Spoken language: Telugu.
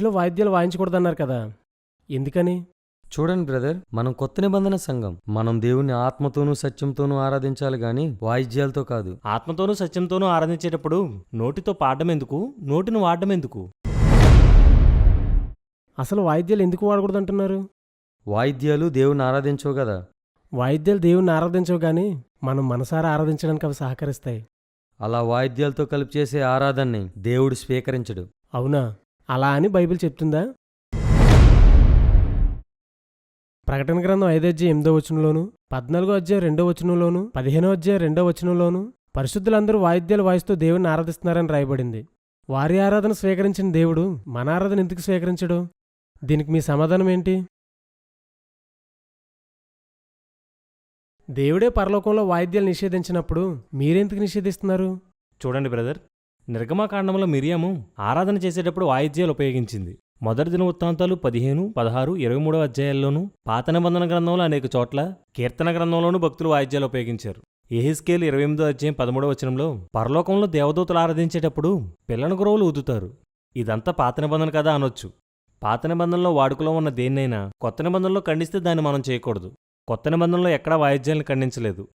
ఇంట్లో వాయిద్యాలు వాయించకూడదన్నారు కదా. ఎందుకని? చూడండి బ్రదర్ మనం కొత్త నిబంధన సంఘం. మనం దేవుని ఆత్మతోనూ సత్యంతోనూ ఆరాధించాలి గాని వాయిద్యాలతో కాదు. ఆత్మతోనూ సత్యంతోనూ ఆరాధించేటప్పుడు నోటితో పాడడం ఎందుకు? నోటిని వాడడం ఎందుకు? అసలు వాయిద్యాలు ఎందుకు వాడకూడదంటున్నారు? వాయిద్యాలు దేవుని ఆరాధించవు కదా. వాయిద్యాలు దేవుణ్ణి ఆరాధించవు కానీ మనం మనసారా ఆరాధించడానికి అవి సహకరిస్తాయి. అలా వాయిద్యాలతో కలిపి చేసే ఆరాధనని దేవుడు స్వీకరించడు. అవునా? అలా అని బైబిల్ చెప్తుందా? ప్రకటన గ్రంథం ఐదో అధ్యాయం ఎనిమిదో వచనంలోను పద్నాలుగో అధ్యాయం రెండో వచనంలోను పదిహేనో అధ్యాయం రెండో వచనంలోను పరిశుద్ధులందరూ వాయిద్యాలు వాయిస్తూ దేవుణ్ణి ఆరాధిస్తున్నారని రాయబడింది. వారి ఆరాధన స్వీకరించిన దేవుడు మన ఆరాధన ఎందుకు స్వీకరించడు? దీనికి మీ సమాధానం ఏంటి? దేవుడే పరలోకంలో వాయిద్యాలు నిషేధించినప్పుడు మీరెందుకు నిషేధిస్తున్నారు? చూడండి బ్రదర్ నిర్గమాకాండంలో మిరియాము ఆరాధన చేసేటప్పుడు వాయిద్యాలు ఉపయోగించింది. మొదటి దిన వృత్తాంతాలు పదిహేను పదహారు ఇరవై మూడవ అధ్యాయాల్లోనూ పాత నిబంధన గ్రంథంలో అనేక చోట్ల కీర్తన గ్రంథంలోనూ భక్తులు వాయిద్యాలు ఉపయోగించారు. ఏహిస్కేల్ ఇరవై ఎనిమిదో అధ్యాయం పదమూడవ వచనంలో పరలోకంలో దేవదూతలు ఆరాధించేటప్పుడు పిల్లన గురువులు ఊదుతారు. ఇదంతా పాత నిబంధన కదా అనొచ్చు. పాత నిబంధనలో వాడుకలో ఉన్న దేన్నైనా కొత్త నిబంధనలో ఖండిస్తే దాన్ని మనం చేయకూడదు. కొత్త నిబంధనలో ఎక్కడా వాయిద్యాలను ఖండించలేదు.